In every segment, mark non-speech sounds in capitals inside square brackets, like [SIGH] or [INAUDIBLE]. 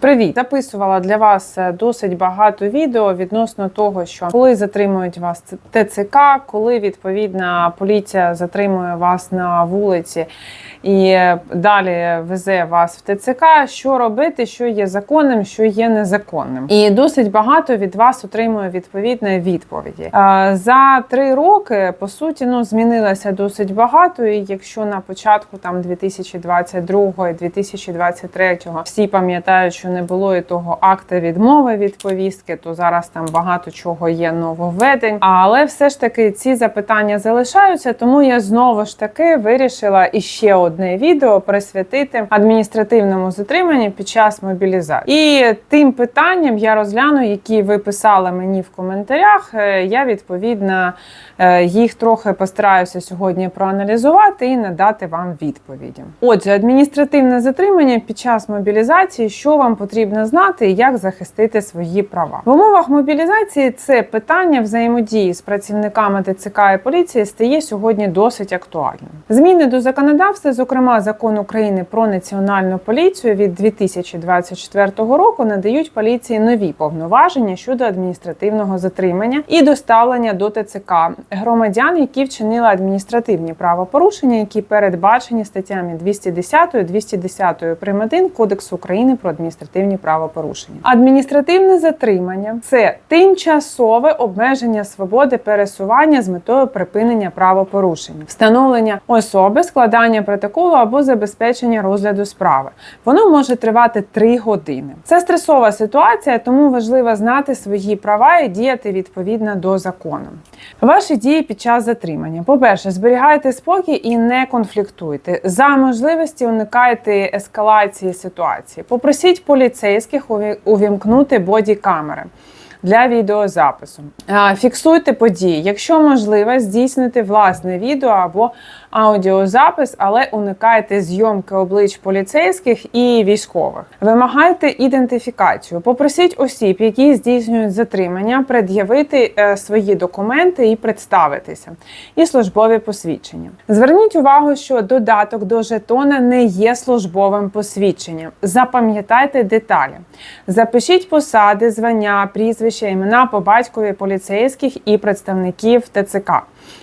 Привіт! Записувала для вас е, досить багато відео відносно того, що коли затримують вас ТЦК, коли відповідна поліція затримує вас на вулиці і е, далі везе вас в ТЦК, що робити, що є законним, що є незаконним. І досить багато від вас отримує відповідної відповіді. Е, За три роки по суті ну змінилося досить багато. І якщо на початку там 2022 2023 всі пам'ятають, що не було і того акта відмови від повістки, то зараз там багато чого є нововведень. Але все ж таки ці запитання залишаються, тому я знову ж таки вирішила іще одне відео присвятити адміністративному затриманню під час мобілізації. І тим питанням я розгляну, які ви писали мені в коментарях. Е, Я відповідно е, їх трохи постараюся сьогодні проаналізувати і надати вам відповіді. Отже, адміністративне затримання під час мобілізації, що вам потрібно знати як захистити свої права в умовах мобілізації. Це питання взаємодії з працівниками ТЦК і поліції стає сьогодні досить актуальним. Зміни до законодавства, зокрема закон України про національну поліцію від 2024 року, надають поліції нові повноваження щодо адміністративного затримання і доставлення до ТЦК громадян, які вчинили адміністративні правопорушення, які передбачені статтями 210, 210 прим. 1 Кодексу України про адміністративні правопорушення. Адміністративне затримання це тимчасове обмеження свободи пересування з метою припинення правопорушення, встановлення особи, складання протоколу або забезпечення розгляду справи. Воно може тривати 3 години. Це стресова ситуація, тому важливо знати свої права і діяти відповідно до закону. Ваші дії під час затримання. По-перше, зберігайте спокій і не конфліктуйте. За можливості уникайте ескалації ситуації. Попросіть поліцейських увімкнути боді-камери. Для відеозапису фіксуйте події. Якщо можливо, здійснити власне відео або аудіозапис, але уникайте зйомки облич поліцейських і військових. Вимагайте ідентифікацію. Попросіть осіб, які здійснюють затримання, пред'явити е, свої документи і представитися, і службові посвідчення. Зверніть увагу, що додаток до жетона не є службовим посвідченням. Запам'ятайте деталі. Запишіть посади, звання, прізвища, імена по батькові поліцейських і представників ТЦК,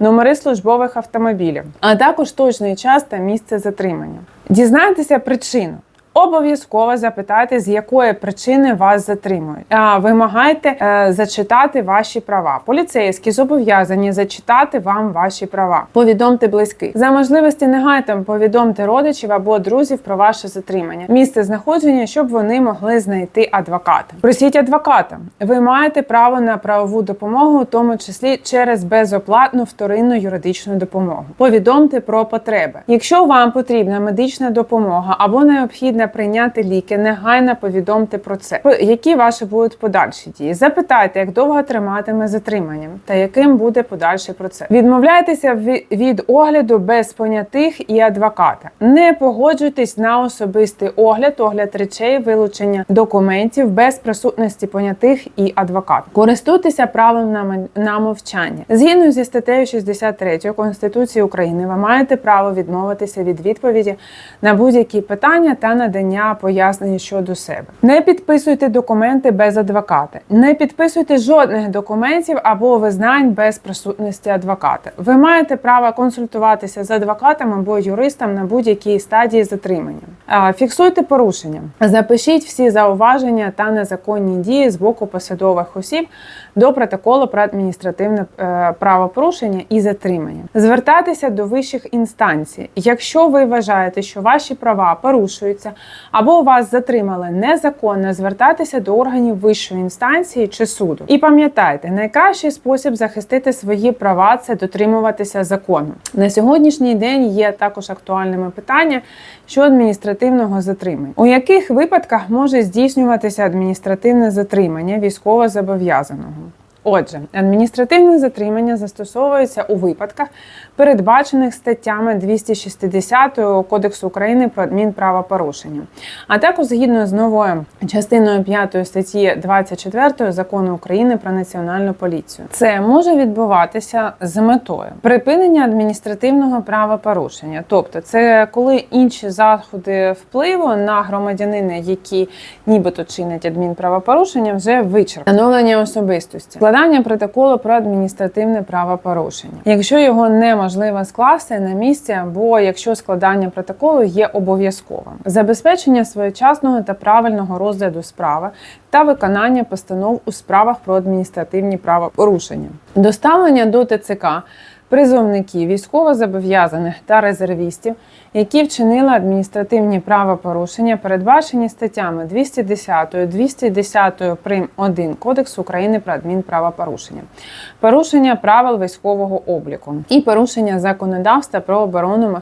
номери службових автомобілів, а також точний час та місце затримання. Дізнайтеся причину. Обов'язково запитайте, з якої причини вас затримують. Вимагайте е, зачитати ваші права. Поліцейські зобов'язані зачитати вам ваші права. Повідомте близьких. За можливості негайно повідомте родичів або друзів про ваше затримання, місце знаходження, щоб вони могли знайти адвоката. Просіть адвоката. Ви маєте право на правову допомогу, у тому числі через безоплатну вторинну юридичну допомогу. Повідомте про потреби. Якщо вам потрібна медична допомога або необхідно прийняти ліки, негайно повідомте про це. Які ваші будуть подальші дії? Запитайте, як довго триматиме затримання та яким буде подальший процес. Відмовляйтеся ві- від огляду без понятих і адвоката. Не погоджуйтесь на особистий огляд, огляд речей, вилучення документів без присутності понятих і адвоката. Користуйтеся правом на, на мовчання. Згідно зі статтею 63 Конституції України, ви маєте право відмовитися від відповіді на будь-які питання та надання пояснень щодо себе. Не підписуйте документи без адвоката. Не підписуйте жодних документів або визнань без присутності адвоката. Ви маєте право консультуватися з адвокатом або юристом на будь-якій стадії затримання. Фіксуйте порушення. Запишіть всі зауваження та незаконні дії з боку посадових осіб до протоколу про адміністративне е, правопорушення і затримання. Звертайтеся до вищих інстанцій. Якщо ви вважаєте, що ваші права порушуються або вас затримали незаконно, звертайтеся до органів вищої інстанції чи суду. І пам'ятайте, найкращий спосіб захистити свої права це дотримуватися закону. На сьогоднішній день є також актуальними питання щодо адміністративного затримання. У яких випадках може здійснюватися адміністративне затримання військовозобов'язаного? Отже, адміністративне затримання застосовується у випадках, передбачених статтями 260 Кодексу України про адмінправопорушення, а також згідно з новою частиною 5 статті 24 закону України про національну поліцію. Це може відбуватися з метою припинення адміністративного правопорушення, тобто це коли інші заходи впливу на громадянина, які нібито чинять адмінправопорушення, вже вичерпані. Встановлення особистості, складання протоколу про адміністративне правопорушення, якщо його неможливо скласти на місці, або якщо складання протоколу є обов'язковим, забезпечення своєчасного та правильного розгляду справи та виконання постанов у справах про адміністративні правопорушення, доставлення до ТЦК призовників, військовозобов'язаних та резервістів, які вчинили адміністративні правопорушення, передбачені статтями 210, 210 прим. 1 Кодексу України про адмінправопорушення, порушення правил військового обліку і порушення законодавства про оборону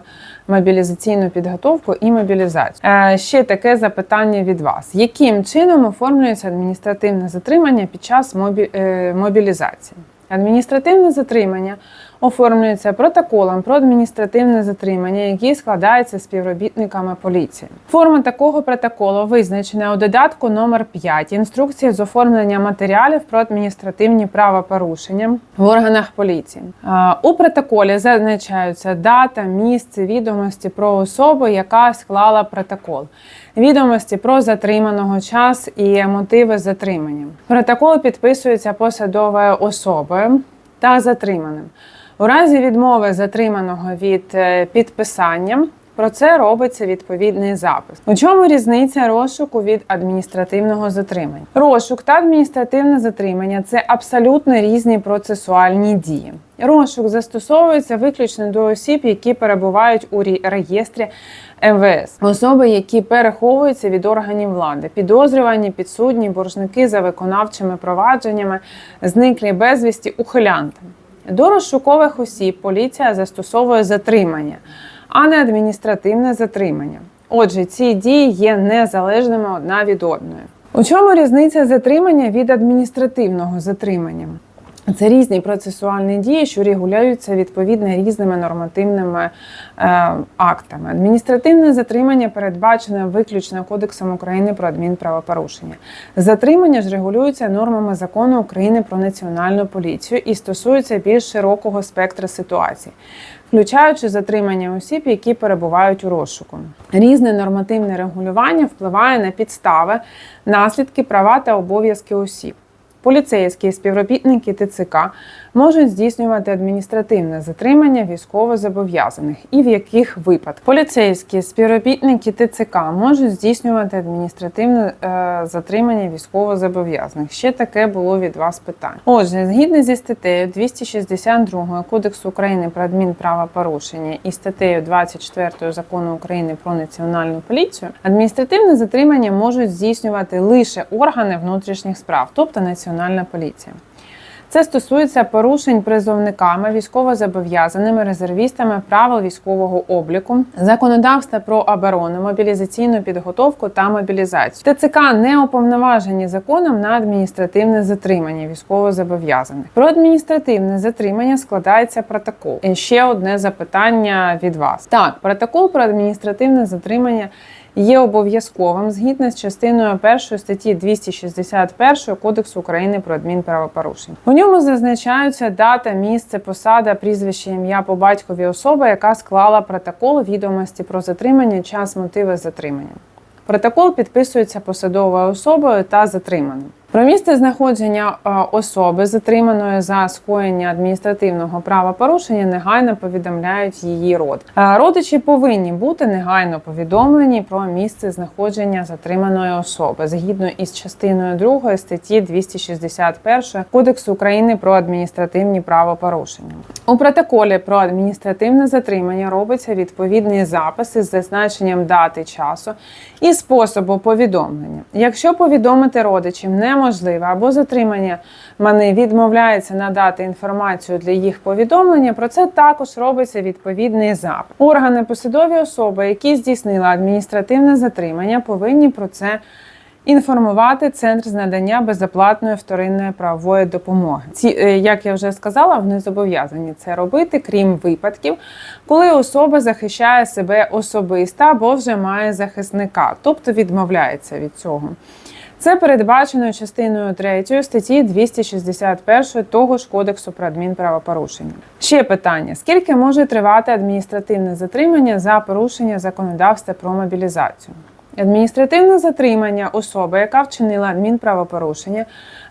мобілізаційну підготовку і мобілізацію. Е, ще таке запитання від вас: яким чином оформлюється адміністративне затримання під час е, мобілізації? Адміністративне затримання оформлюється протоколом про адміністративне затримання, який складається співробітниками поліції. Форма такого протоколу визначена у додатку номер 5 інструкції з оформлення матеріалів про адміністративні правопорушення в органах поліції. У протоколі зазначаються дата, місце, відомості про особу, яка склала протокол. Відомості про затриманого час і мотиви затримання. Протокол підписується посадовою особою та затриманим. У разі відмови затриманого від е, підписання про це робиться відповідний запис. У чому різниця розшуку від адміністративного затримання? Розшук та адміністративне затримання це абсолютно різні процесуальні дії. Розшук застосовується виключно до осіб, які перебувають у рі- реєстрі МВС, особи, які переховуються від органів влади, підозрювані, підсудні, боржники за виконавчими провадженнями, зниклі безвісті, ухилянти. До розшукових осіб поліція застосовує затримання, а не адміністративне затримання. Отже, ці дії є незалежними одна від одної. У чому різниця затримання від адміністративного затримання? Це різні процесуальні дії, що регулюються відповідно різними нормативними е, актами. Адміністративне затримання передбачене виключно Кодексом України про адмінправопорушення. Затримання ж регулюється нормами закону України про національну поліцію і стосується більш широкого спектра ситуацій, включаючи затримання осіб, які перебувають у розшуку. Різне нормативне регулювання впливає на підстави, наслідки, права та обов'язки осіб. Поліцейські співробітники ТЦК можуть здійснювати адміністративне затримання військовозобов'язаних і в яких випадках поліцейські співробітники ТЦК можуть здійснювати адміністративне е, затримання військовозобов'язаних. Ще таке було від вас питання. Отже, згідно зі статтею 262 Кодексу України про адмінправопорушення і статтею 24 закону України про національну поліцію, адміністративне затримання можуть здійснювати лише органи внутрішніх справ, тобто Національна поліція. Це стосується порушень призовниками, військовозобов'язаними резервістами правил військового обліку, законодавства про оборону, мобілізаційну підготовку та мобілізацію. ТЦК не уповноважені законом на адміністративне затримання військовозобов'язаних. Про адміністративне затримання складається протокол. І ще одне запитання від вас. Так, протокол про адміністративне затримання є обов'язковим згідно з частиною 1 статті 261 Кодексу України про адмінправопорушення. У ньому зазначаються дата, місце, посада, прізвище, ім'я по батькові особи, яка склала протокол відомості про затримання, час, мотиви затримання. Протокол підписується посадовою особою та затриманим. Про місце знаходження особи, затриманої за скоєння адміністративного правопорушення, негайно повідомляють її род. Родичі повинні бути негайно повідомлені про місце знаходження затриманої особи згідно із частиною 2 статті 261 Кодексу України про адміністративні правопорушення. У протоколі про адміністративне затримання робиться відповідний запис із зазначенням дати часу і способу повідомлення. Якщо повідомити родичів неможливо або затримання мене відмовляється надати інформацію для їх повідомлення, про це також робиться відповідний запит. Органи посадові особи, які здійснили адміністративне затримання, повинні про це Інформувати центр з надання безоплатної вторинної правової допомоги. Ці, е, як я вже сказала, вони зобов'язані це робити, крім випадків, коли особа захищає себе особисто або вже має захисника, тобто відмовляється від цього. Це передбачено частиною 3 статті 261 того ж кодексу про адмінправопорушення. Ще питання: скільки може тривати адміністративне затримання за порушення законодавства про мобілізацію? Адміністративне затримання особи, яка вчинила адмінправопорушення,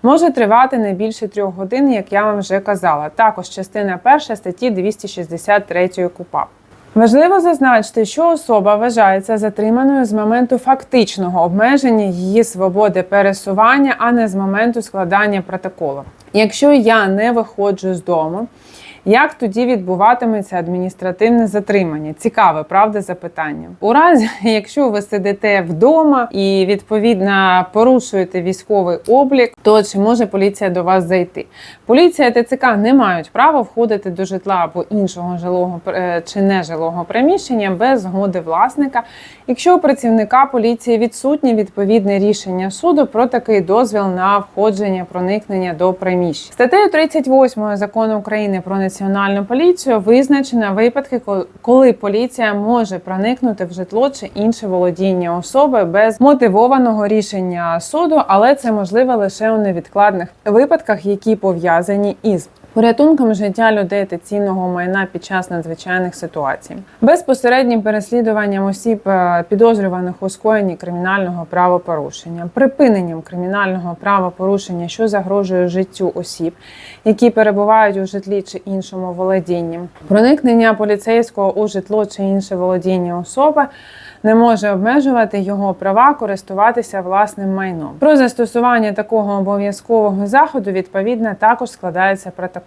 може тривати не більше трьох годин, як я вам вже казала. Також частина 1 статті 263 КУПАП. Важливо зазначити, що особа вважається затриманою з моменту фактичного обмеження її свободи пересування, а не з моменту складання протоколу. Якщо я не виходжу з дому, як тоді відбуватиметься адміністративне затримання? Цікаве, правда, запитання. У разі, [LAUGHS] якщо ви сидите вдома і відповідно порушуєте військовий облік, то чи може поліція до вас зайти? Поліція ТЦК не мають права входити до житла або іншого жилого е, чи нежилого приміщення без згоди власника, якщо у працівника поліції відсутнє відповідне рішення суду про такий дозвіл на входження проникнення до приміщень. Статтею 38 закону України про національну поліцію визначено випадки, коли поліція може проникнути в житло чи інше володіння особи без мотивованого рішення суду, але це можливо лише у невідкладних випадках, які пов'язані із порятунком життя людей та цінного майна під час надзвичайних ситуацій, безпосереднім переслідуванням осіб, е, підозрюваних у скоєнні кримінального правопорушення, припиненням кримінального правопорушення, що загрожує життю осіб, які перебувають у житлі чи іншому володінні, проникнення поліцейського у житло чи інше володіння особи. Не може обмежувати його права користуватися власним майном. Про застосування такого обов'язкового заходу відповідно також складається протокол.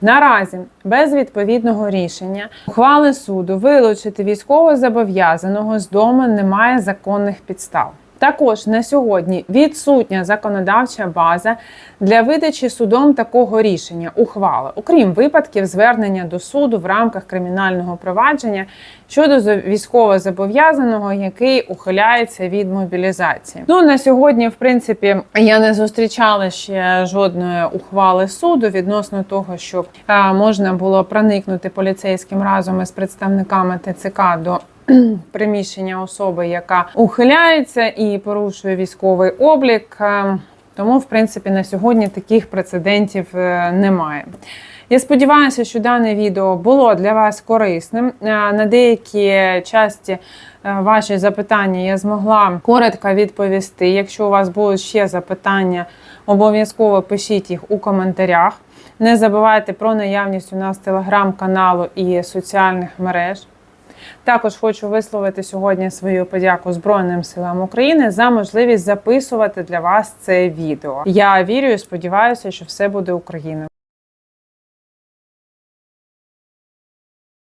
Наразі без відповідного рішення ухвали суду вилучити військовозобов'язаного з дому немає законних підстав. Також на сьогодні відсутня законодавча база для видачі судом такого рішення ухвали, окрім випадків звернення до суду в рамках кримінального провадження щодо зо- військовозобов'язаного, який ухиляється від мобілізації. Ну на сьогодні, в принципі, я не зустрічала ще жодної ухвали суду відносно того, щоб можна було проникнути поліцейським разом із представниками ТЦК до [CLEARS THROAT] приміщення особи, яка ухиляється і порушує військовий облік. Е, Тому, в принципі, на сьогодні таких прецедентів е, немає. Я сподіваюся, що дане відео було для вас корисним. Е, На деякі часті ваші запитання я змогла коротко відповісти. Якщо у вас будуть ще запитання, обов'язково пишіть їх у коментарях. Не забувайте про наявність у нас телеграм-каналу і соціальних мереж. Також хочу висловити сьогодні свою подяку Збройним силам України за можливість записувати для вас це відео. Я вірю і сподіваюся, що все буде Україна.